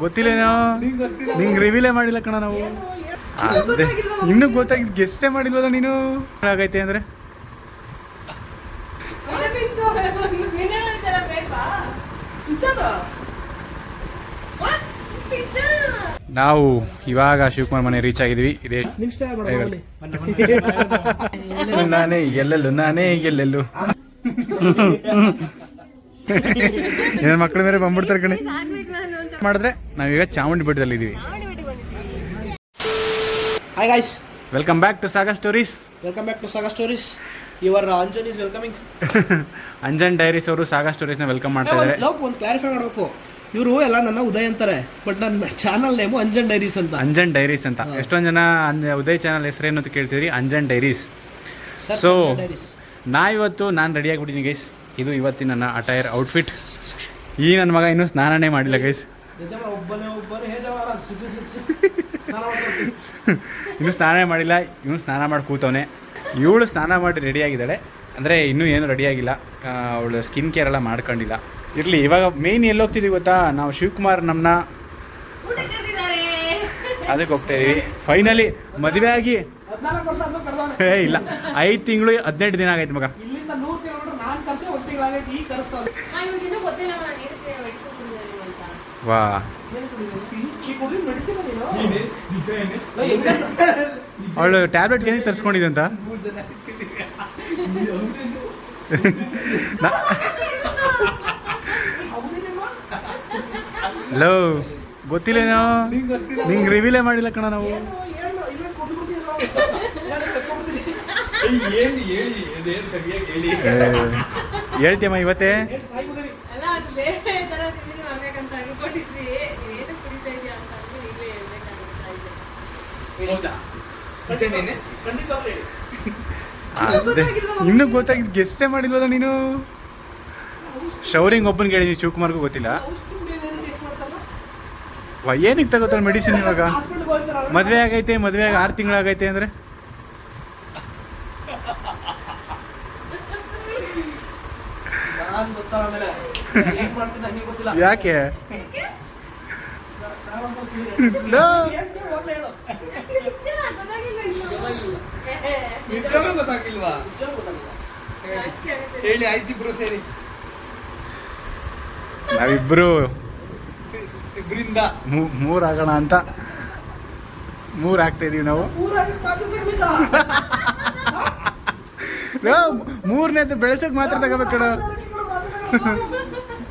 ಗೊತ್ತಿಲ್ಲೇನೋ? ನಿಂಗೆ ರಿವೀಲೇ ಮಾಡಿಲ್ಲ ಕಣ ನಾವು. ಇನ್ನೂ ಗೊತ್ತಾಗಿದ್ದು ಗೆಸ್ಟೇ ಮಾಡಿಲ್ವಲ್ಲ ನೀನು? ಆಗೈತೆ ಅಂದ್ರೆ? ನಾವು ಇವಾಗ ಶಿವಕುಮಾರ್ ಮನೆ ರೀಚ್ ಆಗಿದ್ವಿ. ಇದೇ. ನಾನೇ ಎಲ್ಲೆಲ್ಲು ನಾನೇ ಎಲ್ಲೆಲ್ಲೂ. ಏನ್ ಮಕ್ಕಳ ಮೇಲೆ ಬಂದ್ಬಿಡ್ತಾರೆ ಕಣೆ. ಮಾಡಿದ್ರೆ ನಾವೀಗ ಚಾಮುಂಡಿ ಬೆಟ್ಟದಲ್ಲಿ ಇದೀವಿ. Hi guys welcome back to saga stories welcome back to saga stories ಇವರ್ Anjan is welcoming Anjan diaries ಅವರು ಸಾಗಾ ಸ್ಟೋರೀಸ್ನ ವೆಲ್ಕಮ್ ಮಾಡ್ತಾ ಇದ್ದಾರೆ. ಲೋಕ್ ಒಂದು ಕ್ಲಾರಿಫೈ ಮಾಡಬೇಕು. ಇವರು ಎಲ್ಲ ನನ್ನ ಉದಯ ಅಂತಾರೆ ಬಟ್ ನನ್ನ ಚಾನಲ್ ನೇಮು ಅಂಜನ್ ಡೈರೀಸ್ ಅಂತ. ಅಂಜನ್ ಡೈರೀಸ್ ಅಂತ. ಎಷ್ಟೊಂದು ಜನ ಉದಯ್ ಚಾನಲ್ ಹೆಸರೇನು ಅಂತ ಕೇಳ್ತೀರಿ ಅಂಜನ್ ಡೈರೀಸ್ ಸೊ ನಾ ಇವತ್ತು ನಾನು ರೆಡಿ ಆಗಿಬಿಟ್ಟಿನಿ ಗೈಸ್ ಇದು ಇವತ್ತಿನ ನನ್ನ ಅಟೈರ್ ಔಟ್ಫಿಟ್ ಈ ನನ್ನ ಮಗ ಇನ್ನೂ ಸ್ನಾನನೇ ಮಾಡಿಲ್ಲ ಗೈಸ್ ಯಜಮ ಒಬ್ಬನೇ ಒಬ್ಬನೇ ಯಜಮಾನ. ಸಿಕ್ ಸಿಕ್ ಸಿಕ್ ಸಿಕ್. ಸ್ನಾನ ಮಾಡ್ಕೊಳ್ತೀನಿ. ಇನ್ನೂ ಸ್ನಾನ ಮಾಡಿಲ್ಲ ಇವನು ಸ್ನಾನ ಮಾಡಿ ಕೂತವನೆ. ಇವಳು ಸ್ನಾನ ಮಾಡಿ ರೆಡಿ ಆಗಿದ್ದಾಳೆ. ಅಂದರೆ ಇನ್ನೂ ಏನು ರೆಡಿ ಆಗಿಲ್ಲ. ಅವಳು ಸ್ಕಿನ್ ಕೇರ್ ಎಲ್ಲ ಮಾಡ್ಕೊಂಡಿಲ್ಲ. ಇರಲಿ ಇವಾಗ ಮೇಯ್ನ್ ಎಲ್ಲಿ ಹೋಗ್ತಿದ್ದೀವಿ ಗೊತ್ತಾ? ನಾವು ಶಿವಕುಮಾರ್ ನಮ್ಮನ್ನ ಅದಕ್ಕೆ ಹೋಗ್ತಾ ಇದೀವಿ. ಫೈನಲಿ ಮದುವೆ ಆಗಿ ವರ್ಷ ಅಂತ ಕರ್ದವ್ನೆ. ಏ ಇಲ್ಲ. ಐದು ತಿಂಗಳು ಹದಿನೆಂಟು ದಿನ ಆಗೈತೆ ಮಗ. ಇಲ್ಲಿಂದ ನೂರು ಕಿಲೋಮೀಟರ್ ನಾನು ಕರ್ಸಿ ಒಂದು ತಿಂಗಳಾಗೈತಿ ಈಗ ಕರೆಸ್ತಾವೆ ವಾ. ಅವಳು ಟ್ಯಾಬ್ಲೆಟ್ಸ್ ಏನಿಗೆ ತರಿಸ್ಕೊಂಡಿದೆ ಅಂತ? ಹಲೋ ಗೊತ್ತಿಲ್ಲೇನೋ? ನಿಂಗೆ ರಿವೀಲೇ ಮಾಡಿಲ್ಲ ಕಣ ನಾವು. ಹೇಳ್ತೀಯಮ್ಮ ಇವತ್ತೇ ಅಲ್ಲ ಅದು ಬೇರೆ ತರ ತಿಂಡಿ ಮಾಡ್ಬೇಕಂತ ಅನ್ಕೊಂಡಿದ್ವಿ ಏನು ಕುಡಿತಾ ಇದೆಯಾ ಅಂತ ಅಂದ್ರೆ ನೀವೇ ಇನ್ನೂ ಗೊತ್ತಾಗಿದ್ದು ಗೆಸ್ಟೇ ಮಾಡಿಲ್ವಲ್ಲ ನೀನು? ಶೌರಿಂಗ್ ಒಬ್ಬನ್ ಹೇಳಿದ್ವಿ ಶಿವಕುಮಾರ್ಗೂ ಗೊತ್ತಿಲ್ಲ. ಏನಕ್ಕೆ ತಗೋತಾಳೆ ಮೆಡಿಸಿನ್ ಇವಾಗ? ಮದುವೆ ಆಗೈತೆ ಮದುವೆ ಆಗಿ ಆರು ತಿಂಗಳಾಗೈತೆ ಅಂದರೆ? ಯಾಕೆ? ನಿಜವೂ ಗೊತ್ತಾಗಿಲ್ವಾ ಹೇಳಿ ಆಯ್ತಿಬ್ರು ಸೇರಿ. ನಾವಿಬ್ರು ಸಿ- ಇಬ್ರಿಂದ. ಮೂರ್ ಆಗೋಣ ಅಂತ. ಮೂರ್ ಆಗ್ತಾ ಇದೀವಿ ನಾವು ಮೂರನೇದು ಬೆಳೆಸಕ್ ಮಾತ್ರ ತಗೋಬೇಕು ಕಣ.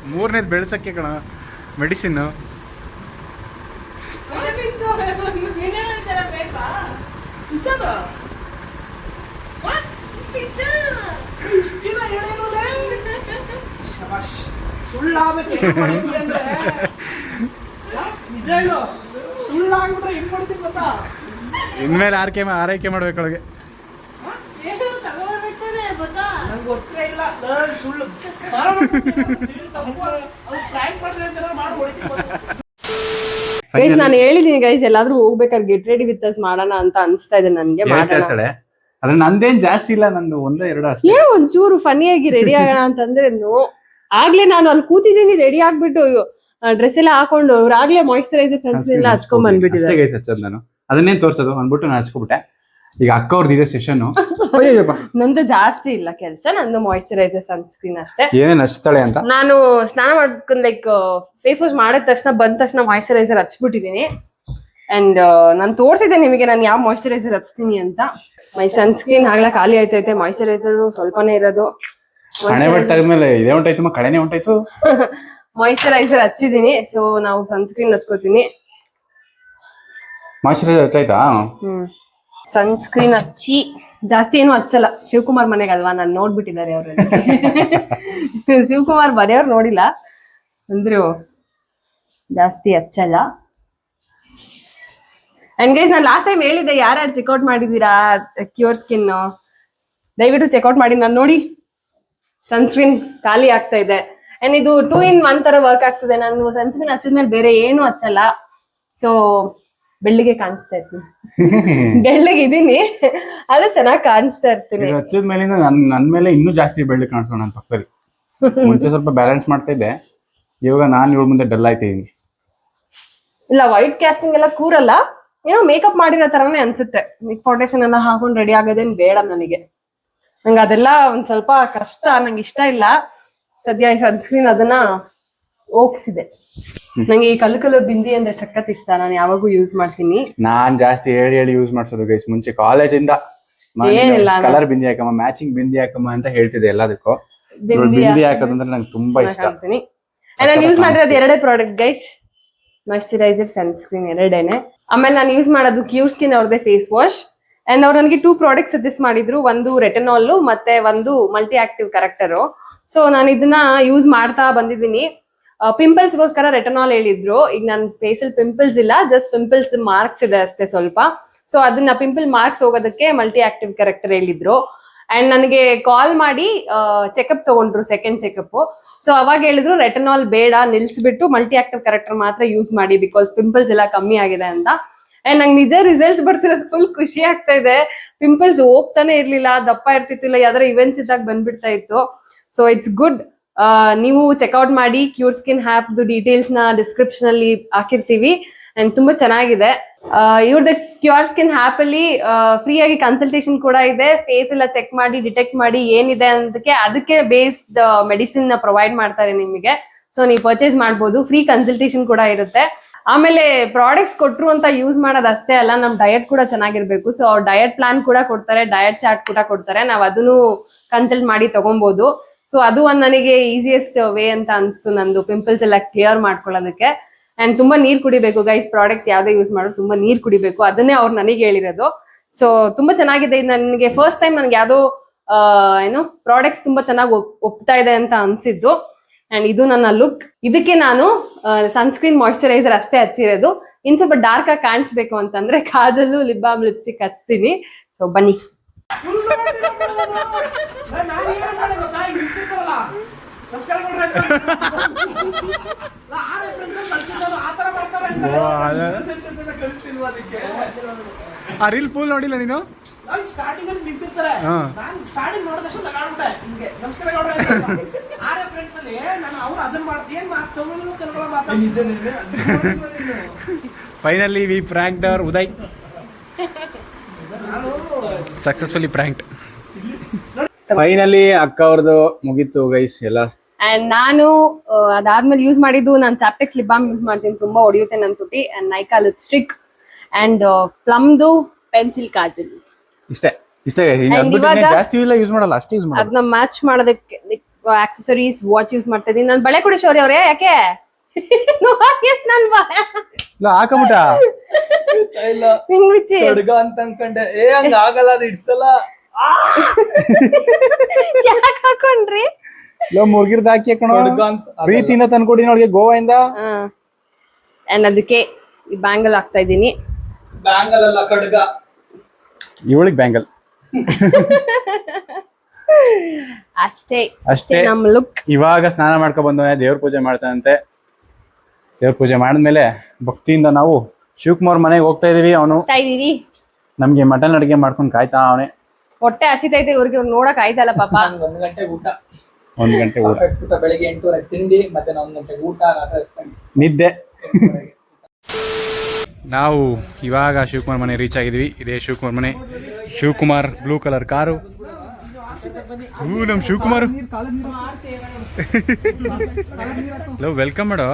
ಮೂರನೇದು ಬೆಳೆಸಕ್ಕೆ ಕಣ. ಮೆಡಿಸಿನ್ ಅಲ್ಲ, ನಿಜ, ಒಂದು minerals ಎಲ್ಲ ಬೇಡ್ವಾ? ನಿಜನಾ? ನಿಜ. ಇಷ್ಟ್ ದಿನ ಶಬಾಷ್. ಸುಳ್ಳಾಗ್ಬೇಕು? ನಿಜ ಹೇಳು ಸುಳ್ಳಾಗ್ಬಿಟ್ರೆ ಹೆಂಗ್ ಮಾಡ್ತೀನಿ ಗೊತ್ತಾ ಇನ್ಮೇಲೆ ಆರೈಕೆ ಮಾ- ಆರೈಕೆ ಮಾಡ್ಬೇಕೊಳಗೆ? ನಂಗೆ ಗೊತ್ತೇ ಇಲ್ಲ ನಾನ್ ಸುಳ್ಳು ಮಾಡಿ ಹೊಡಿತೀನಿ. ಗೈಸ್ ನಾನು ಹೇಳಿದೀನಿ ಗೈಸ್ ಎಲ್ಲಾದ್ರೂ ಹೋಗ್ಬೇಕಾದ್ರೆ ಗೆಟ್ ರೆಡಿ ವಿತ್ ಅಸ್ ಮಾಡೋಣ ಅಂತ ಅನ್ಸ್ತಾ ಇದೆ ನನ್ಗೆ ಮಾಡೋಣ. ಆದ್ರೆ ನಂದೇನ್ ಜಾಸ್ತಿ ಇಲ್ಲ ನಂದು ಒಂದೇ ಎರಡು ಅಷ್ಟೇ. ಏನೋ ಒಂಚೂರು ಫನಿಯಾಗಿ ರೆಡಿ ಆಗೋಣ ಅಂತಂದ್ರೆ ನೋ ಆಗ್ಲೇ ನಾನು ಅಲ್ಲಿ ಕೂತಿದ್ದೀನಿ ರೆಡಿ ಆಗ್ಬಿಟ್ಟು ಡ್ರೆಸ್ ಎಲ್ಲ ಹಾಕೊಂಡು ಅವ್ರು ಆಗ್ಲೇ ಮಾಯಿಶ್ಚರೈಸರ್ ಸನ್ಸ್ ಎಲ್ಲ ಹಚ್ಕೊಂಡ್ ಅಷ್ಟೇ ಗೈಸ್ ಹಚ್ಚೋದು ನಾನು. ಅದನ್ನೇನ್ ತೋರ್ಸೋದು? ಅಂದ್ಬಿಟ್ಟು ನಾನು ಹಚ್ಕೊಬಿಟ್ಟೆ. ಈಗ ಅಕ್ಕ ಅವ್ರದ್ದು ಇದೆ ಸೆಷನ್ ನಂದು ಜಾಸ್ತಿ ಇಲ್ಲ ಕೆಲಸ ನಂದು ಮಾಯಿಶ್ಚರೈಸರ್ ಸನ್ಸ್ಕ್ರೀನ್ ಅಷ್ಟೇ. ಏನೇನ್ ಹಚ್ತಾಳೆ ಅಂತ? ನಾನು ಸ್ನಾನ ಮಾಡ್ಕೊಂಡ್ ಲೈಕ್ ಫೇಸ್ ವಾಶ್ ಮಾಡಿದ ತಕ್ಷಣ ಬಂದ ತಕ್ಷಣ ಮಾಯಿಶ್ಚರೈಸರ್ ಹಚ್ಬಿಟ್ಟಿದೀನಿ. ಅಂಡ್ ನಾನು ತೋರಿಸಿದ್ದೆ ನಿಮಗೆ ನಾನು ಯಾವ ಮಾಯಿಶ್ಚರೈಸರ್ ಹಚ್ತೀನಿ ಅಂತ. ಮೈ ಸನ್ಸ್ಕ್ರೀನ್ ಆಗ್ಲಾ ಖಾಲಿ ಆಯ್ತೈತೆ ಮಾಯಿಶ್ಚರೈಸರ್ ಸ್ವಲ್ಪನೇ ಇರೋದು. ಹಣೆ ಬಟ್ ತೆಗೆದ್ಮೇಲೆ ಇದೇ ಉಂಟಾಯ್ತು ಕಡೆನೇ ಉಂಟಾಯ್ತು? ಮಾಯಿಶ್ಚರೈಸರ್ ಹಚ್ಚಿದೀನಿ ಸೊ ನಾವು ಸನ್ಸ್ಕ್ರೀನ್ ಹಚ್ಕೋತೀನಿ. ಮಾಯ್ಚರೈಸರ್ ಹಚ್ಚಾಯ್ತಾ? ಹ್ಮ್. ಸನ್ಸ್ಕ್ರೀನ್ ಹಚ್ಚಿ, ಜಾಸ್ತಿ ಏನು ಹಚ್ಚಲ್ಲ. ಶಿವಕುಮಾರ್ ಮನೆಗೆ ಅಲ್ವಾ? ನಾನು ನೋಡ್ಬಿಟ್ಟಿದ್ದಾರೆ ಅವ್ರು ಶಿವಕುಮಾರ್ ಮನೆಯವ್ರು ನೋಡಿಲ್ಲ. ಅಂದ್ರು, ಜಾಸ್ತಿ ಹಚ್ಚಲ್ಲ. ಅಂಡ್ ಗೈಸ್ ನಾನು ಲಾಸ್ಟ್ ಟೈಮ್ ಹೇಳಿದ್ದೆ, ಯಾರ್ಯಾರು ಚೆಕ್ಔಟ್ ಮಾಡಿದೀರಾ ಕ್ಯೂರ್ ಸ್ಕಿನ್ ದಯವಿಟ್ಟು ಚೆಕ್ಔಟ್ ಮಾಡಿ. ನಾನು ನೋಡಿ ಸನ್ಸ್ಕ್ರೀನ್ ಖಾಲಿ ಆಗ್ತಾ ಇದೆ. ಅಂಡ್ ಇದು ಟೂ ಇನ್ ಒನ್ ತರ ವರ್ಕ್ ಆಗ್ತದೆ. ನಾನು ಸನ್ಸ್ಕ್ರೀನ್ ಹಚ್ಚಿದ್ಮೇಲೆ ಬೇರೆ ಏನು ಹಚ್ಚಲ್ಲ. ಸೊ ಬೆಳ್ಳಿಗೆ ಕಾಣಿಸ್ತಾ ಇರ್ತೀನಿ. ಬೆಳ್ಳಗೆ ಇದೀನಿ. ಆದ್ರೆ ಚೆನ್ನಾಗಿ ಕಾಣಿಸ್ತಾ ಇರ್ತೀನಿ. ಹಚ್ಚದ ಮೇಲಿಂದ ನನ್ ನನ್ ಮೇಲೆ ಇನ್ನೂ ಜಾಸ್ತಿ ಬೆಳ್ಳಿ ಕಾಣಿಸೋಣ ನನ್ನ ಪಕ್ಕದಲ್ಲಿ. ಮುಂಚೆ ಸ್ವಲ್ಪ ಬ್ಯಾಲೆನ್ಸ್ ಮಾಡ್ತಾ ಇದ್ದೆ. ಇವಾಗ ನಾನು ಇವಳ ಮುಂದೆ ಡಲ್ ಆಯ್ತಾ ಇದೀನಿ. ಇಲ್ಲ ವೈಟ್ ಕ್ಯಾಸ್ಟಿಂಗ್ ಎಲ್ಲ ಕೂರಲ್ಲ. ಏನೋ ಮೇಕಪ್ ಮಾಡಿರೋ ತರನೇ ಅನ್ಸುತ್ತೆ. ಫೌಂಡೇಶನ್ ಎಲ್ಲ ಹಾಕೊಂಡು ರೆಡಿ ಆಗೋದೇನ್ ಬೇಡ ನನಗೆ. ನಂಗೆ ಅದೆಲ್ಲ ಒಂದ್ ಸ್ವಲ್ಪ ಕಷ್ಟ ನಂಗೆ ಇಷ್ಟ ಇಲ್ಲ. ಸದ್ಯ ಸನ್ಸ್ಕ್ರೀನ್ ಅದನ್ನ ಹೋಗ್ಸಿದೆ. ನಂಗೆ ಈ ಕಲ್ಲು ಕಲ್ಲು ಬಿಂದಿ ಅಂದ್ರೆ ಸಖತ್ ಇಷ್ಟ. ನಾನು ಯಾವಾಗೂ ಯೂಸ್ ಮಾಡ್ತೀನಿ. ನಾನ್ ಜಾಸ್ತಿ ಹೇಳಿ ಹೇಳಿ ಯೂಸ್ ಮಾಡ್ಸೋದು ಗೈಸ್ ಮುಂಚೆ ಕಾಲೇಜಿಂದ ಇಂದ ಕಲರ್ ಬಿಂದಿ ಹಾಕಮ್ಮ ಮ್ಯಾಚಿಂಗ್ ಬಿಂದಿ ಹಾಕಮ್ಮ ಅಂತ ಹೇಳ್ತಿದೆ ಎಲ್ಲದಕ್ಕೂ. ಬಿಂದಿ ಬಿಂದಿ ಹಾಕೋದಂದ್ರೆ ನಂಗೆ ತುಂಬಾ ಇಷ್ಟ. ನಾನು ಯೂಸ್ ಮಾಡಿರೋದು ಎರಡೇ ಪ್ರಾಡಕ್ಟ್ ಗೈಸ್ ಮಾಯಿಶ್ಚರೈಸರ್ ಸನ್ಸ್ಕ್ರೀನ್ ಎರಡೇನೆ. ಆಮೇಲೆ ನಾನು ಯೂಸ್ ಮಾಡೋದು ಕ್ಯೂರ್ ಸ್ಕಿನ್ ಅವ್ರದೇ ಫೇಸ್ ವಾಶ್ ಅಂಡ್ ಅವ್ರು ನನಗೆ ಟೂ ಪ್ರಾಡಕ್ಟ್ ಸಜೆಸ್ಟ್ ಮಾಡಿದ್ರು. ಒಂದು ರೆಟನಾಲ್ ಮತ್ತೆ ಒಂದು ಮಲ್ಟಿ ಆಕ್ಟಿವ್ ಕರೆಕ್ಟರು ಸೊ ನಾನು ಇದನ್ನ ಯೂಸ್ ಮಾಡ್ತಾ ಬಂದಿದ್ದೀನಿ. ಪಿಂಪಲ್ಸ್ಗೋಸ್ಕರ ರೆಟನಾಲ್ ಹೇಳಿದ್ರು. ಈಗ ನನ್ನ ಫೇಸಲ್ಲಿ ಪಿಂಪಲ್ಸ್ ಇಲ್ಲ ಜಸ್ಟ್ ಪಿಂಪಲ್ಸ್ ಮಾರ್ಕ್ಸ್ ಇದೆ ಅಷ್ಟೇ ಸ್ವಲ್ಪ. ಸೊ ಅದನ್ನ ಪಿಂಪಲ್ ಮಾರ್ಕ್ಸ್ ಹೋಗೋದಕ್ಕೆ ಮಲ್ಟಿ ಆಕ್ಟಿವ್ ಕರೆಕ್ಟರ್ ಹೇಳಿದ್ರು. ಅಂಡ್ ನನಗೆ ಕಾಲ್ ಮಾಡಿ ಚೆಕಪ್ ತಗೊಂಡ್ರು ಸೆಕೆಂಡ್ ಚೆಕಪ್ ಸೊ ಅವಾಗ ಹೇಳಿದ್ರು ರೆಟನಾಲ್ ಬೇಡ, ನಿಲ್ಸ್ಬಿಟ್ಟು ಮಲ್ಟಿ ಆಕ್ಟಿವ್ ಕರೆಕ್ಟರ್ ಮಾತ್ರ ಯೂಸ್ ಮಾಡಿ ಬಿಕಾಸ್ ಪಿಂಪಲ್ಸ್ ಎಲ್ಲ ಕಮ್ಮಿ ಆಗಿದೆ ಅಂತ. ಅಂಡ್ ನಂಗೆ ನಿಜ ರಿಸಲ್ಟ್ಸ್ ಬರ್ತಿರೋದು ಫುಲ್ ಖುಷಿ ಆಗ್ತಾ ಇದೆ. ಪಿಂಪಲ್ಸ್ ಹೋಗ್ತಾನೆ ಇರ್ಲಿಲ್ಲ, ದಪ್ಪ ಇರ್ತಿತ್ತು ಇಲ್ಲ ಯಾವ್ದಾರ ಇವೆಂಟ್ಸ್ ಇದ್ದಾಗ ಬಂದ್ಬಿಡ್ತಾ ಇತ್ತು. ಸೊ ಇಟ್ಸ್ ಗುಡ್ ನೀವು ಚೆಕ್ಔಟ್ ಮಾಡಿ ಕ್ಯೂರ್ ಸ್ಕಿನ್ ಹ್ಯಾಪ್ದು ಡೀಟೇಲ್ಸ್ನ ಡಿಸ್ಕ್ರಿಪ್ಷನ್ ಅಲ್ಲಿ ಹಾಕಿರ್ತೀವಿ. ಅಂಡ್ ತುಂಬಾ ಚೆನ್ನಾಗಿದೆ. ಇವ್ರದ್ದು ಕ್ಯೂರ್ ಸ್ಕಿನ್ ಹ್ಯಾಪ್ ಅಲ್ಲಿ ಫ್ರೀ ಆಗಿ ಕನ್ಸಲ್ಟೇಷನ್ ಕೂಡ ಇದೆ. ಫೇಸ್ ಎಲ್ಲ ಚೆಕ್ ಮಾಡಿ ಡಿಟೆಕ್ಟ್ ಮಾಡಿ ಏನಿದೆ ಅನ್ನೋದಕ್ಕೆ ಅದಕ್ಕೆ ಬೇಸ್ಡ್ ಮೆಡಿಸಿನ್ನ ಪ್ರೊವೈಡ್ ಮಾಡ್ತಾರೆ ನಿಮಗೆ. ಸೊ ನೀವು ಪರ್ಚೇಸ್ ಮಾಡ್ಬೋದು. ಫ್ರೀ ಕನ್ಸಲ್ಟೇಷನ್ ಕೂಡ ಇರುತ್ತೆ. ಆಮೇಲೆ ಪ್ರಾಡಕ್ಟ್ಸ್ ಕೊಟ್ರು ಅಂತ ಯೂಸ್ ಮಾಡೋದು ಅಷ್ಟೇ ಅಲ್ಲ ನಮ್ಮ ಡಯಟ್ ಕೂಡ ಚೆನ್ನಾಗಿರ್ಬೇಕು. ಸೊ ಡಯಟ್ ಪ್ಲಾನ್ ಕೂಡ ಕೊಡ್ತಾರೆ ಡಯಟ್ ಚಾರ್ಟ್ ಕೂಡ ಕೊಡ್ತಾರೆ. ನಾವು ಅದನ್ನು ಕನ್ಸಲ್ಟ್ ಮಾಡಿ ತಗೊಬಹುದು ಸೊ ಅದು ಒಂದ್ ನನಗೆ ಈಸಿಯೆಸ್ಟ್ ವೇ ಅಂತ ಅನ್ಸ್ತು ನಂದು. ಪಿಂಪಲ್ಸ್ ಎಲ್ಲ ಕ್ಲಿಯರ್ ಮಾಡ್ಕೊಳ್ಳೋದಕ್ಕೆ. ಅಂಡ್ ತುಂಬಾ ನೀರ್ ಕುಡಿಬೇಕು ಗೈಸ್ ಪ್ರಾಡಕ್ಟ್ಸ್ ಯಾವ್ದೇ ಯೂಸ್ ಮಾಡೋದು ತುಂಬಾ ನೀರ್ ಕುಡಿಬೇಕು. ಅದನ್ನೇ ಅವ್ರು ನನಗೆ ಹೇಳಿರೋದು. ಸೊ ತುಂಬಾ ಚೆನ್ನಾಗಿದೆ. ಇದು ನನಗೆ ಫಸ್ಟ್ ಟೈಮ್ ನನ್ಗೆ ಯಾವ್ದೋ ಏನು ಪ್ರಾಡಕ್ಟ್ಸ್ ತುಂಬಾ ಚೆನ್ನಾಗಿ ಒಪ್ತಾ ಇದೆ ಅಂತ ಅನ್ಸಿದ್ದು. ಅಂಡ್ ಇದು ನನ್ನ ಲುಕ್ ಇದಕ್ಕೆ ನಾನು ಸನ್ಸ್ಕ್ರೀನ್ ಮಾಯಿಶ್ಚರೈಸರ್ ಅಷ್ಟೇ ಹಚ್ಚಿರೋದು. ಇನ್ ಸ್ವಲ್ಪ ಡಾರ್ಕ್ ಆಗಿ ಕಾಣಿಸ್ಬೇಕು ಅಂತಂದ್ರೆ ಕಾಜಲ್ಲು ಲಿಪ್ ಬಾಮ್ ಲಿಪ್ಸ್ಟಿಕ್ ಹಚ್ತೀನಿ. ಸೊ ಬನ್ನಿ. ಆ ರೀಲ್ ಫುಲ್ ನೋಡಿಲ್ಲ ನೀನು? ಸ್ಟಾರ್ಟಿಂಗ್ ಅಲ್ಲಿ ನಿಂತಿರ್ತಾರೆ ನಾನು ಸ್ಟಾರ್ಟಿಂಗ್ ನೋಡಿದ ತಕ್ಷಣ ನಗಾಡ್ಬಿಟ್ಟೆ ನಿಮ್ಗೆ ನಮಸ್ಕಾರ ಗೌಡ್ರೆ ಅಂತ. ಆ ರೆಫರೆನ್ಸ್ ಅಲ್ಲಿ ನಾನು ಅವ್ರು ಅದನ್ನ ಮಾಡ್ತೀನಿ ಏನ್ ಮಾತು ತಮಿಳು ಕನ್ನಡ ಮಾತಾಡ್ತೀನಿ finally we pranked our Uday ನಾನು ಸಕ್ಸಸ್ಫುಲಿ ಪ್ರಾಂಕ್ಡ್ ಫೈನಲಿ ಅಕ್ಕ ಅವ್ರದ್ದು ಮುಗೀತು ಗೈಸ್ ಎಲ್ಲ ಅಂಡ್ ನಾನು ಅದಾದ್ಮೇಲೆ ಯೂಸ್ ಮಾಡಿದ್ದು ನಾನು ಚಾಪ್ಟೆಕ್ಸ್ ಲಿಪ್ ಬಾಮ್ ಯೂಸ್ ಮಾಡ್ತೀನಿ ತುಂಬಾ ಹೊಡೆಯುತ್ತೆ ನನ್ನ ತುಟಿ ಅಂಡ್ ನೈಕಾ ಲಿಪ್ಸ್ಟಿಕ್ ಅಂಡ್ ಪ್ಲಮ್ದು ಪೆನ್ಸಿಲ್ ಕಾಜಲ್. ಇಷ್ಟೇ ಇಷ್ಟೇ ಜಾಸ್ತಿ ಇಲ್ಲ ಯೂಸ್ ಮಾಡಲ್ಲ ಅಷ್ಟೇ ಯೂಸ್ ಮಾಡಲ್ಲ. ಅದನ್ನ ಮ್ಯಾಚ್ ಮಾಡೋದಕ್ಕೆ ಆಕ್ಸೆಸರೀಸ್ ವಾಚ್ ಯೂಸ್ ಮಾಡ್ತಾ ಇದೀನಿ. ನಾನು ಬಳೆ ಕೊಡಿ ಶೌರ್ಯ ಅವ್ರೆ ಯಾಕೆ? ನನ್ ಬಳೆ. ಇಲ್ಲ ಹಾಕಬಿಟ್ಟ. ಇಲ್ಲ ಅಂತ ಅನ್ಕೊಂಡೆ. ಏ ಹಂಗ ಆಗಲ್ಲ ಅದು ಇಡ್ಸಲ್ಲ. ಯಾಕೆ ಹಾಕೊಂಡ್ರಿ? ಲೋ ಮುರ್ಗಿರ್ದ ಹಾಕಿ ಕಣೋ ಪ್ರೀತಿಯಿಂದ ತಂದ್ಕೊಡಿ ನೋಡಿಗೆ ಗೋವಾಯಿಂದ? ಅಂಡ್ ಅದಕ್ಕೆ ಬ್ಯಾಂಗಲ್ ಹಾಕ್ತಾ ಇದ್ದೀನಿ. ಬ್ಯಾಂಗಲ್ ಅಲ್ಲ ಕಡ್ಗ. ಇವಳಿಗೆ ಬ್ಯಾಂಗಲ್ ಅಷ್ಟೇ. ಅಷ್ಟೇ. ನಮ್ಮ ಲುಕ್ ಇವಾಗ ಸ್ನಾನ ಮಾಡ್ಕೊ ಬಂದವನೆ ದೇವ್ರ ಪೂಜೆ ಮಾಡ್ತಾನಂತೆ. ದೇವ್ರ ಪೂಜೆ ಮಾಡಿದ್ಮೇಲೆ ಭಕ್ತಿಯಿಂದ ನಾವು ಶಿವಕುಮಾರ್ ಮನೆಗೆ ಹೋಗ್ತಾ ಇದೀವಿ ಅವನು. ನಮ್ಗೆ ಮಟನ್ ಅಡಿಗೆ ಮಾಡ್ಕೊಂಡು ಕಾಯ್ತಾ ಅವನೇ. ಹೊಟ್ಟೆ ಹಸಿತೈತೆ ಇವ್ರಿಗೆ ಇವ್ರು ನೋಡಕ್ ಆಯ್ತಲ್ಲ ಪಾಪ. ಒಂದು ಗಂಟೆ ಊಟ. ಒಂದು ಗಂಟೆ ಊಟ. ಪರ್ಫೆಕ್ಟ್ ಊಟ. ಬೆಳಿಗ್ಗೆ ಎಂಟೂವರೆಗೆ ತಿಂಡಿ ಮತ್ತೆ ಒಂದು ಗಂಟೆ ಊಟ ರಾತ್ರಿ ನಿದ್ದೆ. ಎಂಟೂವರೆಗೆ. ನಾವು ಇವಾಗ ಶಿವಕುಮಾರ್ ಮನೆ ರೀಚ್ ಆಗಿದ್ವಿ. ಇದೇ ಶಿವಕುಮಾರ್ ಮನೆ. Shivakumar blue colour car. ಹೂ ನಮ್ ಶಿವಕುಮಾರ್. ಹಲೋ ವೆಲ್ಕಮ್ ಮಾಡೋ.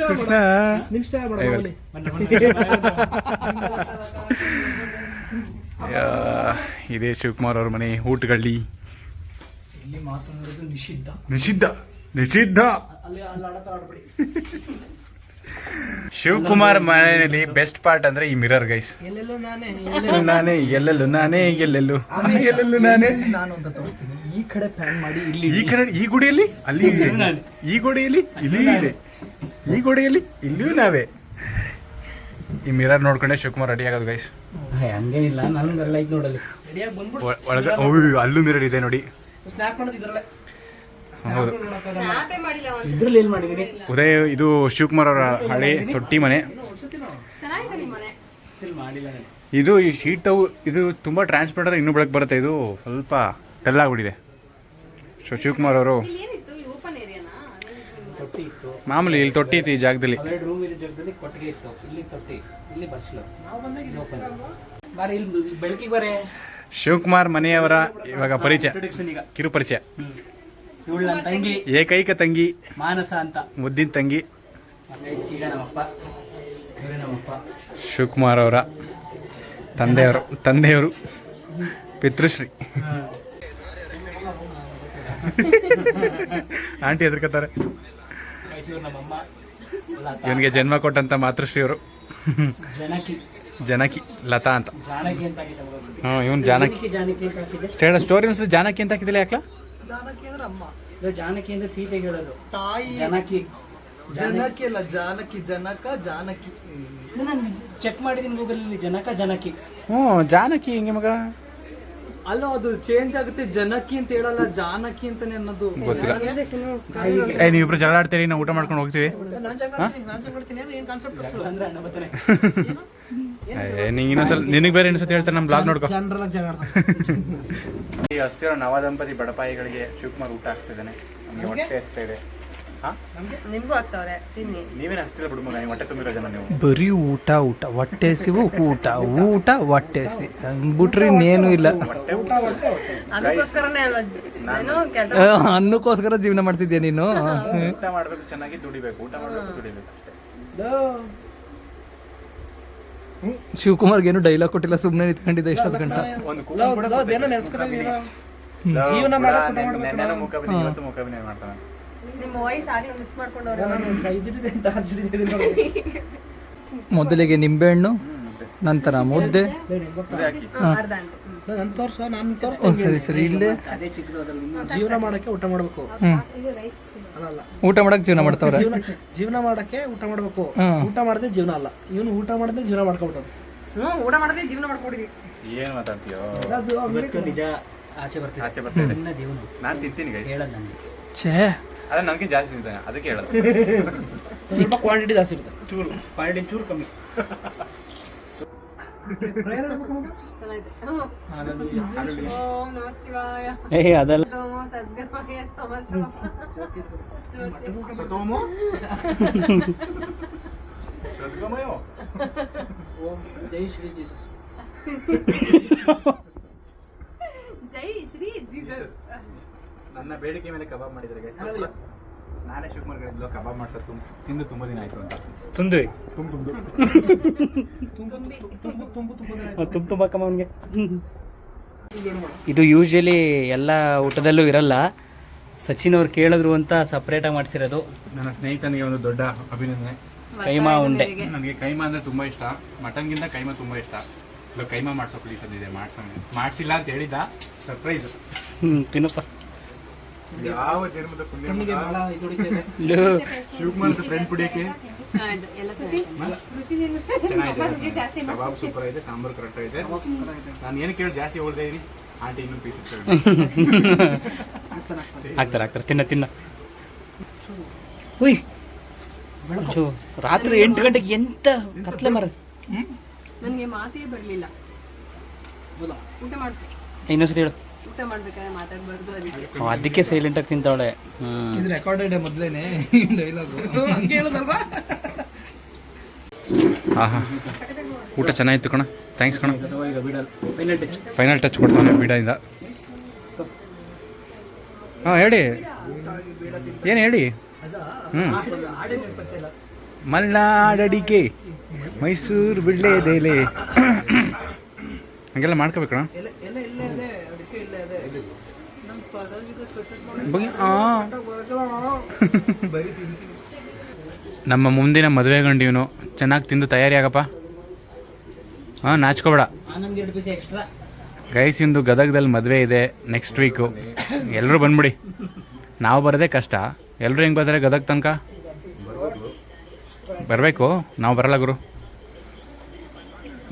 ಕೃಷ್ಣ. ಇದೇ ಶಿವಕುಮಾರ್ ಅವ್ರ ಮನೆ ಊಟಗಳ್ಳಿ. ಇಲ್ಲಿ ಮಾತನಾಡೋದು ನಿಷಿದ್ಧ. ನಿಷಿದ್ಧ ನಿಷಿದ್ಧ. ಶಿವಕುಮಾರ್ ಮನೆಯಲ್ಲಿ ಬೆಸ್ಟ್ ಪಾರ್ಟ್ ಅಂದ್ರೆ ಈ ಮಿರರ್ ಗೈಸ್ ಎಲ್ಲೆಲ್ಲೋ ನಾನೇ ನಾನೇ ಎಲ್ಲೆಲ್ಲೂ ನಾನೇ ಎಲ್ಲೆಲ್ಲೂ. ಎಲ್ಲೆಲ್ಲೂ ನಾನೇ. ನಾನು ಅಂತ ತೋರಿಸ್ತೀನಿ. ಈ ಕಡೆ ಪ್ಲಾನ್ ಮಾಡಿ ಇಲ್ಲಿ ಈ ಕಡೆ ಈ ಗುಡಿಯಲ್ಲಿ? ಅಲ್ಲಿ ಇದೆ. ಈ ಗುಡಿಯಲ್ಲಿ? ಇಲ್ಲಿ ಇದೆ. ಈ ಗುಡಿಯಲ್ಲಿ? ಇಲ್ಲಿಯೂ ನಾವೇ. ಈ ಮಿರರ್ ನೋಡ್ಕೊಂಡೆ ಶಿವಕುಮಾರ್ ರೆಡಿ ಆಗೋದು ಗೈಸ್ ಹಂಗೆ ಇಲ್ಲ. ನನ್ನ ಐತ್ ನೋಡಲ್ಲಿ ರೆಡಿಯಾಗಿ ಬಂದ್ಬಿಟ್ಟು ಒಳಗಡೆ ಅಲ್ಲೂ ಮಿರರ್ ಇದೆ ನೋಡಿ. ಸ್ನ್ಯಾಪ್ ಮಾಡೋದು ಇದ್ರಲ್ಲೇ. ಹೌದು. ಇದ್ರಲ್ಲಿ ಏನ್ ಮಾಡಿದೀನಿ? ಉದಯ್ ಇದು ಶಿವಕುಮಾರ್ ಅವರ ಹಳೆ ತೊಟ್ಟಿ ಮನೆ. ಇದು ಈ ಶೀಟ್ ತಗೋ ಇದು ತುಂಬ ಟ್ರಾನ್ಸ್ಪರೆಂಟ್ ಆದರೆ ಇನ್ನೂ ಬೆಳಕು ಬರುತ್ತೆ. ಇದು ಸ್ವಲ್ಪ ಟೆಲ್ ಆಗ್ಬಿಟ್ಟಿದೆ. ಸೊ ಶಿವಕುಮಾರ್ ಅವರು. ಏನಿತ್ತು? ಓಪನ್ ಏರಿಯಾನಾ ತೊಟ್ಟಿ ಇತ್ತು. ಮಾಮೂಲಿ ಇಲ್ಲಿ ತೊಟ್ಟಿ ಇತ್ತು ಈ ಜಾಗದಲ್ಲಿ. ಇಲ್ಲಿ ಇಲ್ಲಿ ಬಸ್ಲು ಬಾರಿ ಬೆಳಕಿಗೆ ಬರೇ. ಶಿವಕುಮಾರ್ ಮನೆಯವರ ಇವಾಗ ಪರಿಚಯ. ಈಗ. ಕಿರು ಪರಿಚಯ. ಇವಳು ನನ್ನ ತಂಗಿ. ಏಕೈಕ ತಂಗಿ. ಮಾನಸ ಅಂತ. ಮುದ್ದಿನ ತಂಗಿ. ಈಗ ನಮ್ಮಪ್ಪ. ಇವರೇ ನಮ್ಮಪ್ಪ. ಶಿವಕುಮಾರ್ ಅವರ ತಂದೆಯವರು ತಂದೆಯವರು ಪಿತೃಶ್ರೀ. ಆಂಟಿ ಹೆದರ್ಕತ್ತಾರೆ. ಇವನಿಗೆ ಜನ್ಮ ಕೊಟ್ಟಂತ ಮಾತೃಶ್ರೀ ಅವರು ಜನಕಿ. ಜನಕಿ ಲತಾ ಅಂತ. ಹ್ಞೂ ಇವನು ಜಾನಕಿ. ಸ್ಟೇಡ ಸ್ಟೋರಿ ಜಾನಕಿ ಅಂತ ಹಾಕಿದಿಲ್ಲ ಯಾಕಲ? ಜಾನಕಿ ಅಂದ್ರೆ ಅಮ್ಮ. ಇದು ಜಾನಕಿ ಅಂದ್ರೆ ಸೀತೆಗೆ ಹೇಳೋದು. ತಾಯಿ. ಜನಕಿ. ಜನಕಿ ಅಲ್ಲ ಜಾನಕಿ ಜನಕ ಜಾನಕಿ. ನಾನು ಚೆಕ್ ಮಾಡಿದ್ದೀನಿ ಗೂಗಲಲ್ಲಿ ಜನಕ ಜಾನಕಿ. ಹ್ಞೂ ಜಾನಕಿ ಹಿಂಗೆ ಮಗ? ಅಲ್ಲ ಅದು ಚೇಂಜ್ ಆಗುತ್ತೆ ಜನಕಿ ಅಂತ ಹೇಳಲ್ಲ ಜಾನಕಿ ಅಂತಾನೆ ಅನ್ನೋದು. ಗೊತ್ತಿಲ್ಲ. ಏ ನೀವಿಬ್ರು ಜಗಳ ಆಡ್ತೀರಿ ನಾವು ಊಟ ಮಾಡ್ಕೊಂಡು ಹೋಗ್ತೀವಿ. ನಾನ್ ಜಗಳ ಆಡ್ತೀನಿ, ನಾನ್ ಜಗಳ ಆಡ್ತೀನಿ, ಏನ್- ಏನ್ ಕಾನ್ಸೆಪ್ಟ್ ಅಂದ್ರೆ ಅಣ್ಣ ಬರ್ತಾನೆ. ಏ ನೀ ಇನ್ನೊಂದ್ಸಲ ನಿನಗೆ ಬೇರೆ ಇನ್ನೊಂದ್ಸತಿ ಹೇಳ್ತಾರೆ ನಮ್ಮ ಬ್ಲಾಗ್ ನೋಡ್ಕೊ. ಜನರಲ್ಲ ಜಗಳ ಆಡ್ತಾರೆ ಈ ಹಸ್ತಿರೋ ನವದಂಪತಿ ಬಡಪಾಯಿಗಳಿಗೆ ಶಿವಕುಮಾರ್ ಊಟ ಹಾಕ್ತಿದ್ದಾನೆ ನಮಗೆ ಹೊಟ್ಟೆ ಹಸ್ತಾ ಇದೆ. ನಿಮ್ಗೂ ಆಗ್ತಾವ್ರೆ ತಿನ್ನಿ. ನೀವೇನು ಹಸ್ತಿಲ್ಲ ಬಿಡು ಮಗ ನೀವು ಹೊಟ್ಟೆ ತುಂಬಿರೋ ಜನ ನೀವು. ಬರೀ ಊಟ ಊಟ ಹೊಟ್ಟೆ ಹಸಿವು ಊಟ ಊಟ ಹೊಟ್ಟೆ ಸಿ ಹಂಗ್ಬಿಟ್ರೆ ಇನ್ನೇನು ಇಲ್ಲ. ಅದಕ್ಕೋಸ್ಕರನೇ ಅಲ್ವಾ ಏನು ಕೆಲ್ಸ. ಅನ್ನಕ್ಕೋಸ್ಕರ ಜೀವನ ಮಾಡ್ತಿದ್ಯಾ ನೀನು? ಊಟ ಮಾಡ್ಬೇಕು ಚೆನ್ನಾಗಿ ದುಡಿಬೇಕು ಊಟ ಮಾಡ್ಬೇಕು ದುಡಿಬೇಕು ಅಷ್ಟೇ. ಶಿವಕುಮಾರ್ಗೆ ಏನು ಡೈಲಾಗ್ ಕೊಟ್ಟಿಲ್ಲ ಸುಮ್ಮನೆ ನಿಂತ್ಕೊಂಡಿದ್ದೆ ಇಷ್ಟೊತ್ತು ಗಂಟ. ಒಂದು ಕೂಡ ಜೀವನ ಇವತ್ತು ಮಾಡ್ತಾನೆ. ನಿಮ್ಮ ವಾಯ್ಸ್ ಆಗ್ಲೂ ಮಿಸ್ ಮಾಡ್ಕೊಂಡವ್ರೆ? ಮೊದಲಿಗೆ ನಿಂಬೆಹಣ್ಣು ನಂತರ ಮುದ್ದೆ. ಸರಿ ಸರಿ ಇಲ್ಲೇ. ಜೀವನ ಮಾಡಕ್ಕೆ ಊಟ ಮಾಡಬೇಕು. ಊಟ ಮಾಡಕ್ ಜೀವನ ಮಾಡ್ತಾವ್ರೆ? ಜೀವನ ಜೀವನ ಮಾಡಕ್ಕೆ ಊಟ ಮಾಡಬೇಕು. ಊಟ ಮಾಡದೆ ಜೀವನ ಅಲ್ಲ. ಇವನು ಊಟ ಮಾಡದೆ ಜೀವನ ಮಾಡ್ಕೊಬಿಟ್ಟು ಹ್ಞೂ ಊಟ ಮಾಡದೆ ಜೀವನ ಮಾಡ್ಕೊಂಡಿದ್ವಿ ಏನು ಮಾತಾಡ್ತೀಯೋ? ಇವತ್ತು ನಿಜ ಆಚೆ ಬರ್ತೀನಿ ಆಚೆ ಬರ್ತೀನಿ ನಾನು ತಿಂತೀನಿ ಹೇಳೋದು ನನಗೆ ಛೇ. ಅದೇ ನನಗೆ ಜಾಸ್ತಿ ತಿಂತಾನೆ ಅದಕ್ಕೆ ಹೇಳೋದು. ಸ್ವಲ್ಪ ಕ್ವಾಂಟಿಟಿ ಜಾಸ್ತಿ ಇರುತ್ತೆ. ಚೂರು ಕ್ವಾಂಟಿಟಿ ಚೂರು ಕಮ್ಮಿ. ಏ ಅದಲ್ಲ ಓಂ ಸದ್ಗಮಯ ಓಂ ಜೈ ಶ್ರೀ ಜೀಸಸ್. ಜೈ ಶ್ರೀ ಜೀಸಸ್. ನನ್ನ ಬೇಡಿಕೆ ಮೇಲೆ ಕಬಾಬ್ ಮಾಡಿದ್ರೆ. ನಾನೇ ಶಿವಕುಮಾರ್ ಗಳಿದ್ಲು ಕಬಾಬ್ ಮಾಡ್ಸೋದು ತುಂಬ ತಿಂದು ತುಂಬ ದಿನ ಆಯ್ತು ಅಂತ. ತುಂದು ತುಂಬ ತುಂಬ. ತುಂಬ ತುಂಬ ತುಂಬ ತುಂಬ ತುಂಬ ಕಮ್ಮ ಅವನಿಗೆ ಇದು ಯೂಶಲಿ ಎಲ್ಲ ಊಟದಲ್ಲೂ ಇರಲ್ಲ. ಸಚಿನ್ ಅವ್ರು ಕೇಳಿದ್ರು ಅಂತ ಸಪ್ರೇಟಾಗಿ ಮಾಡಿಸಿರೋದು. ನನ್ನ ಸ್ನೇಹಿತನಿಗೆ ಒಂದು ದೊಡ್ಡ ಅಭಿನಂದನೆ. ಕೈಮಾ ಉಂಡೆ. ನನಗೆ. ಕೈಮಾ ಅಂದರೆ ತುಂಬ ಇಷ್ಟ. ಮಟನ್ಗಿಂತ ಕೈಮಾ ತುಂಬ ಇಷ್ಟ. ಇಲ್ಲ ಕೈಮಾ ಮಾಡಿಸೋ ಪ್ಲೀಸ್ ಅಂದಿದೆ ಮಾಡ್ಸೋ ಮಾಡಿಸಿಲ್ಲ ಅಂತ ಹೇಳಿದ್ದ. ಸರ್ಪ್ರೈಸ್ ಹ್ಞೂ ತಿನ್ನಪ್ಪ. ಯಾವ ಜನ್ಮದ ಪುಣ್ಯ ಕಣ್ಣಿಗೆ ಬಹಳ ಇದು ಹೊಡಿತಿದೆ ಲೋ, ಶಿವಕುಮಾರ್ ಫ್ರೆಂಡ್ ಪುಡಿಯಕ್ಕೆ ಎಲ್ಲ ಸರಿ. ಚೆನ್ನಾಗಿದೆ. ಕಬಾಬ್ ಸೂಪರ್ ಇದೆ ಸಾಂಬಾರು ಕರೆಕ್ಟ್ ಇದೆ ನಾನು ಏನು ಕೇಳಿ ಜಾಸ್ತಿ ಹೊಳ್ದೆ ಇರಿ. ಆಂಟಿ ಇನ್ನೂ ಪೀಸ್ ಹಾಕ್ತಾರೆ ಹಾಕ್ತಾರೆ ತಿನ್ನ ತಿನ್ನ. ಉಯ್. ಅದು ರಾತ್ರಿ ಎಂಟು ಗಂಟೆಗೆ ಎಂತ ಕತ್ಲೆ ಮರ? ನನಗೆ ಮಾತೇ ಬರಲಿಲ್ಲ. ಊಟ ಮಾಡ್ತೀನಿ. ಇನ್ನೊಂದ್ಸತಿ ಹೇಳು. ಊಟ ಮಾಡ್ಬೇಕಾದ್ರೆ ಮಾತಾಡ್ಬಾರ್ದು ಅದಕ್ಕೆ. ಅದಕ್ಕೆ ಸೈಲೆಂಟ್ ಸೈಲೆಂಟಾಗಿ ತಿಂತಾವಳೆ ಇದು ರೆಕಾರ್ಡೆಡ್ ಮೊದಲೇನೆ ಡೈಲಾಗು ಹಂಗೆ ಹೇಳೋದಲ್ವಾ? ಆಹಾ. ಊಟ ಚೆನ್ನಾಗಿತ್ತು ಕಣ. ಥ್ಯಾಂಕ್ಸ್ ಕಣ. ಫೈನಲ್ ಟಚ್ ಫೈನಲ್ ಟಚ್ ಕೊಡ್ತಾನೆ ಬೀಡದಿಂದ ಹಾಂ ಹೇಳಿ. ಏನು ಹೇಳಿ? ಹ್ಞೂ ಮಲ್ನಾಡಡಿಕೆ. ಮೈಸೂರು ಬಿಳ್ಳೆದೆಲೆ ಹಂಗೆಲ್ಲ ಮಾಡ್ಕೋಬೇಕಣ ಎಲ್ಲ ಎಲ್ಲ ಇಲ್ಲೇ ಇದೆ ಅಡಿಕೆ ಇಲ್ಲೇ ಇದೆ ನಮ್ಮ ಪದಾರ್ಥ ಬಗ್ಗೆ ಆ ನಮ್ಮ ಮುಂದಿನ ಮದುವೆ ಗಂಡು ಇವನು ಚೆನ್ನಾಗಿ ತಿಂದು ತಯಾರಿ ಆಗಪ್ಪ. ಹಾಂ ನಾಚ್ಕೋಬೇಡ. ಗೈಸ್ ಇಂದು ಗದಗದಲ್ಲಿ ಮದುವೆ ಇದೆ ನೆಕ್ಸ್ಟ್ ವೀಕು ಎಲ್ಲರೂ ಬಂದ್ಬಿಡಿ. ನಾವು ಬರೋದೇ ಕಷ್ಟ. ಎಲ್ಲರೂ ಹೆಂಗೆ ಬರ್ತಾರೆ ಗದಗ ತನಕ? ಬರಬೇಕು. ನಾವು ಬರಲ್ಲ ಗುರು.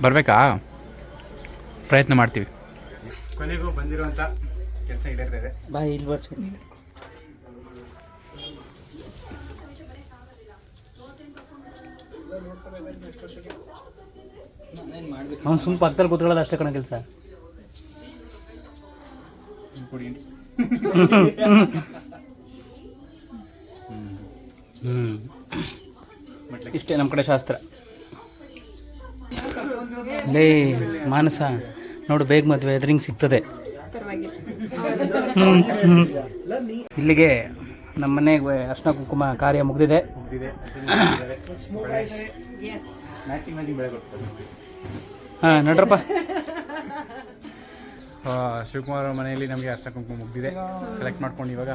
ಬರಬೇಕಾ? ಪ್ರಯತ್ನ ಮಾಡ್ತೀವಿ. ಕೊನೆಗೂ ಬಂದಿರುವಂಥ ಕೆಲಸ ಇದೆ. ಇಲ್ಲಿ ಬರ್ಸಿ. ಅವ್ನು ಸುಮ್ಮ ಪಕ್ಕದಲ್ಲಿ ಕೂತ್ಕೊಳ್ಳೋದು ಅಷ್ಟೇ ಕಣ ಕೆಲಸ. ಇಷ್ಟೇ ನಮ್ಮ ಕಡೆ ಶಾಸ್ತ್ರ. ಲೇ, ಮಾನಸ, ನೋಡು, ಬೇಗ ಮದುವೆ ಎದ್ರಿಂಗ್ ಸಿಗ್ತದೆ. ಇಲ್ಲಿಗೆ ನಮ್ಮ ಮನೆಗೆ ಅರ್ಶನ ಕುಂಕುಮ ಕಾರ್ಯ ಮುಗಿದಿದೆ. ಹಾಂ ನಡ್ರಪ್ಪ. ಶಿವಕುಮಾರ್ ಅವ್ರ ಮನೆಯಲ್ಲಿ ನಮಗೆ ಅರ್ಶನ ಕುಂಕುಮ ಮುಗಿದಿದೆ. ಸೆಲೆಕ್ಟ್ ಮಾಡ್ಕೊಂಡು ಇವಾಗ.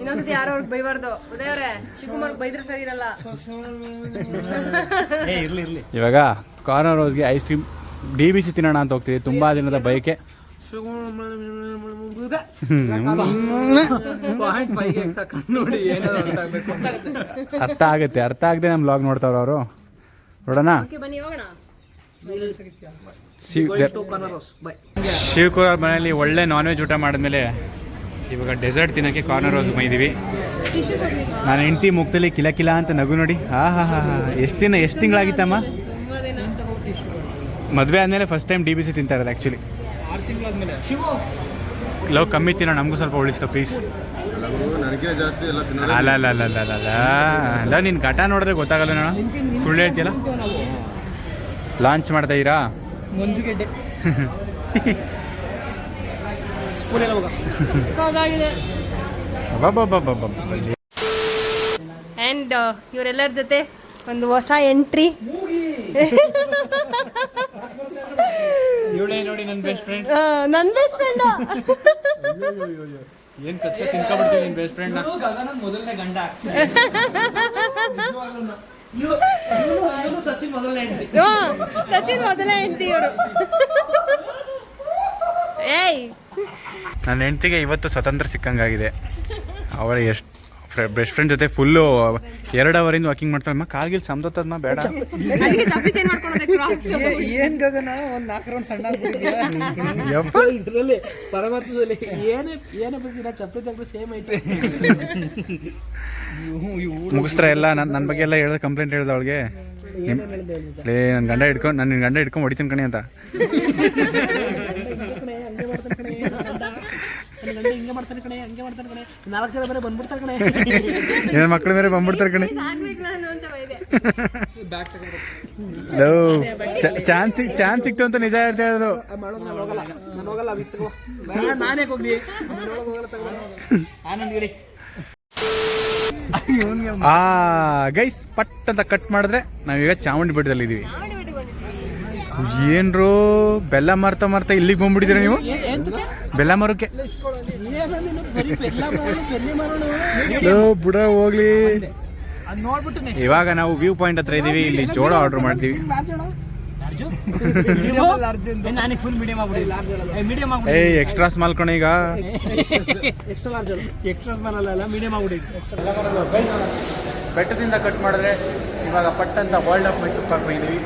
ಇನ್ನೊಂದು ಯಾರೋ ಅವ್ರಿಗೆ ಬೈಬಾರ್ದು. ಉದಯವ್ರೆ ಶಿವಕುಮಾರ್ ಬೈದ್ರೆ ಸರಿ ಇರಲ್ಲ. ಏ ಇರಲಿ ಇರಲಿ. ಇವಾಗ corner ರೋಸ್ಗೆ ice cream D B C ತಿನ್ನೋಣ ಅಂತ ಹೋಗ್ತೀವಿ ತುಂಬ ದಿನದ ಏನಾದ್ರು ಅರ್ಥ ಆಗುತ್ತೆ ಅರ್ಥ ಆಗದೆ ನಮ್ಮ ಲಾಗ್ ನೋಡ್ತಾವ್ರ ಅವರು ನೋಡೋಣ? ಓಕೆ ಬನ್ನಿ ಹೋಗೋಣ. ಶಿವ್ ಶಿವಕುಮಾರ್ ಮನೆಯಲ್ಲಿ ಒಳ್ಳೆ ನಾನ್ ವೆಜ್ ಊಟ ಮಾಡಿದ್ಮೇಲೆ ಇವಾಗ ಡೆಸರ್ಟ್ ತಿನ್ನೋಕ್ಕೆ ಕಾರ್ನರ್ ರೋಸ್ ಮೈದೀವಿ ನಾನು ಹೆಂಡತಿ ಮುಖದಲ್ಲಿ ಕಿಲ ಕಿಲ ಅಂತ ನಗು ನೋಡಿ. ಹಾ ಹಾ ಹಾ ಹಾ. ಎಷ್ಟು ದಿನ ಎಷ್ಟು ತಿಂಗಳಾಗಿತ್ತಮ್ಮ? ಮದುವೆ ಆದಮೇಲೆ first time D B C ತಿಂತಾ ಇರೋದು ಆ್ಯಕ್ಚುಲಿ ಲವ್ ಕಮ್ಮಿ ತಿನ್ನೋ ನಮಗೂ ಸ್ವಲ್ಪ ಉಳಿಸ್ತು ಪ್ಲೀಸ್ ಅಲ್ಲ ಅಲ್ಲ ಅಲ್ಲ ಅಲ್ಲ ಅಲ್ಲ ಅಲ್ಲ. ನಿನ್ನ ಘಟ ನೋಡಿದ್ರೆ ಗೊತ್ತಾಗಲ್ಲ ನೋಡ ಸುಳ್ಳು ಹೇಳ್ತೀಯಲ್ಲ? ಲಾಂಚ್ ಮಾಡ್ತಾ ಇದ್ದೀರಾ? ಮಂಜುಗೆಡ್ಡೆ ಅಬ್ಬಬ್ಬಬ್ಬಬ್ಬಬ್ಬ. ಆ್ಯಂಡ್ ಇವರೆಲ್ಲರ ಜೊತೆ ಒಂದು ಹೊಸ ಎಂಟ್ರಿ ಇವಳೇ ನೋಡಿ ನನ್ನ ಬೆಸ್ಟ್ ಫ್ರೆಂಡ್ ನನ್ನ ಬೆಸ್ಟ್ ಫ್ರೆಂಡ್ ಏನು ಕಚ್ಚ ತಿನ್ಕೊಬಿಡ್ತೀನಿ ನಿನ್ ಬೆಸ್ಟ್ ಫ್ರೆಂಡ್ ಗಗನ ಮೊದಲನೇ ಗಂಡ ಆಕ್ಚುಲಿ ಸಚಿನ್ ಮೊದಲನೇ ಹೆಂಡತಿ. ಸಚಿನ್ ಮೊದಲ ಹೆಂಡತಿ ಇವರು. ಏಯ್. ನನ್ನ ಹೆಂಡತಿಗೆ ಇವತ್ತು ಸ್ವತಂತ್ರ ಸಿಕ್ಕಂಗಾಗಿದೆ. ಅವಳ ಎಷ್ಟು ಬೆಸ್ಟ್ ಫ್ರೆಂಡ್ ಜೊತೆ ಫುಲ್ಲು ಎರಡು ಅವರಿಂದ ವಾಕಿಂಗ್ ಮಾಡ್ತಾಳಮ್ಮ ಕಾಲ್ಗಿಲ್ ಸಮದತ್ತದಮ್ಮ ಬೇಡ. ಅದಕ್ಕೆ ಚಪ್ಪಲಿ ಚೇಂಜ್ ಮಾಡ್ಕೊಂಡು ಏನ್ ಗಗನ? ಒಂದ್ ನಾಲ್ಕು ರೌಂಡ್ ಸಣ್ಣ ಯಪ್ಪ. ಇದರಲ್ಲಿ ಪರಮಾತ್ಮದಲ್ಲಿ ಏನೇ ಏನೇ ಬಸ್ಸಿನ ಚಪ್ಪಲಿ ತಪ್ಪು ಸೇಮ್ ಐತೆ ಮುಗಿಸ್ತ್ರ ಎಲ್ಲ ನನ್ನ ನನ್ನ ಬಗ್ಗೆ ಎಲ್ಲ ಹೇಳ್ದೆ ಕಂಪ್ಲೇಂಟ್ ಹೇಳ್ದ ಅವಳಿಗೆ. ಲೇ ನನ್ನ ಗಂಡ ಹಿಡ್ಕೊಂಡು ನನ್ನ ಗಂಡ ಹಿಡ್ಕೊಂಡು ಹೊಡಿತೀನಿ ಕಣಿ ಅಂತ. ಮಾಡ್ತಾನೆ ಕಣೆ. ನಾಲ್ಕು ಜನ ಬೇರೆ ಬಂದ್ಬಿಡ್ತಾರೆ ಕಣೆ. ಏನ ಮಕ್ಕಳ ಮೇಲೆ ಬಂದ್ಬಿಡ್ತಾರೆ ಕಣೆ ಚಾನ್ಸ್ ಚಾನ್ಸ್ ಸಿಕ್ತು ಅಂತ ನಿಜ ಹೇಳ್ತಾ ಇರೋದು. ಮಾಡೋದು ನಾನು ಹೋಗ್ಲಿ? ಆನಂದ್ ಹೇಳಿ. ಆ ಗೈಸ್ ಪಟ್ ಅಂತ ಕಟ್ ಮಾಡಿದ್ರೆ ನಾವೀಗ ಚಾಮುಂಡಿ ಬೆಟ್ಟದಲ್ಲಿ ಇದೀವಿ ಏನ್ರು ಬೆಲ್ಲ ಮಾರ್ತಾ ಮಾರ್ತಾ ಇಲ್ಲಿಗೆ ಬಂದ್ಬಿಟ್ಟಿದ್ದೀರಾ ನೀವು? ಬೆಲ್ಲ ಮಾರೋಕೆ? ಏನಂದಿನ ಬರೀ ಬೆಲ್ಲ ಮಾಡೋಣ ಬೆಲ್ಲಿ ಮಾಡೋಣ ಲೋ ಬುಡ ಹೋಗ್ಲಿ. ಇವಾಗ ನಾವು ವ್ಯೂ ಪಾಯಿಂಟ್ ಹತ್ರ ಇದೀವಿ ಇಲ್ಲಿ ಜೋಳ ಆರ್ಡರ್ ಮಾಡ್ತೀವಿ. ನಾನೇ ಫುಲ್ ಮೀಡಿಯಂ ಆಗ್ಬಿಡಿ. ಮೀಡಿಯಂ ಆಗ್ಬಿಡಿ. ಏಯ್ ಎಕ್ಸ್ಟ್ರಾ ಸ್ಮಾಲ್ ಕಣ ಈಗ. ಎಕ್ಸ್ಟ್ರಾ ಲಾರ್ಜ್ ಎಕ್ಸ್ಟ್ರಾ ಸ್ಮಾಲ್ ಅಲ್ಲ. ಮೀಡಿಯಂ ಆಗ್ಬಿಡಿ. ಬೆಟ್ಟದಿಂದ ಕಟ್ ಮಾಡಿದ್ರೆ ಇವಾಗ ಪಟ್ಟಂತ ವರ್ಲ್ಡ್ ಆಫ್ ಮೈಸೂರು ಪಾರ್ಕ್ ಬಂದಿದ್ದೀವಿ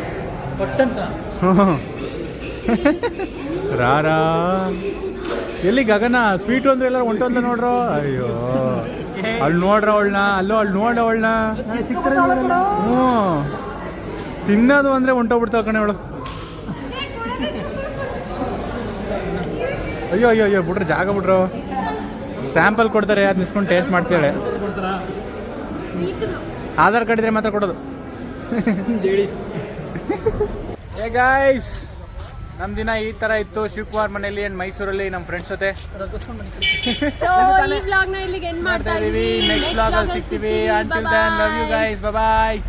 ಪಟ್ಟಂತ. ರಾರಾ. ಎಲ್ಲಿ ಗಗನ? ಸ್ವೀಟ್ ಅಂದ್ರೆ ಎಲ್ಲ ಹೊಂಟೋದ್ಲ ನೋಡ್ರೋ? ಅಯ್ಯೋ. ಅಲ್ಲಿ ನೋಡ್ರ ಅವಳನ್ನ? ಅಲ್ಲೋ ಅಲ್ಲಿ ನೋಡ ಅವಳನ್ನ? ಹ್ಞೂ. ತಿನ್ನೋದು ಅಂದ್ರೆ ಹೊಂಟೋಗ್ಬಿಡ್ತಾವ ಕಣೆ ಅವಳು. ಅಯ್ಯೋ ಅಯ್ಯೋ ಅಯ್ಯೋ ಬಿಡ್ರಿ ಜಾಗ ಬಿಡ್ರು. ಸ್ಯಾಂಪಲ್ ಕೊಡ್ತಾರೆ ಅದು ನಿಸ್ಕೊಂಡು ಟೇಸ್ಟ್ ಮಾಡ್ತಾಳೆ ಆಧಾರ್ ಕಾರ್ಡ್ ಇದ್ರೆ ಮಾತ್ರ ಕೊಡೋದು. ಏ ಗಾಯ್ಸ್ ನಮ್ಮ ದಿನ ಈ ತರ ಇತ್ತು. ಶಿವಕುಮಾರ್ ಮನೆಯಲ್ಲಿ ಅಂಡ್ ಮೈಸೂರಲ್ಲಿ ನಮ್ಮ ಫ್ರೆಂಡ್ಸ್ ಜೊತೆ. ಮಾಡ್ತಾ ಇದ್ದೀವಿ. ನೆಕ್ಸ್ಟ್ ಬ್ಲಾಗ್ ಅಲ್ಲಿ ಸಿಗ್ತೀವಿ. Until then love you guys bye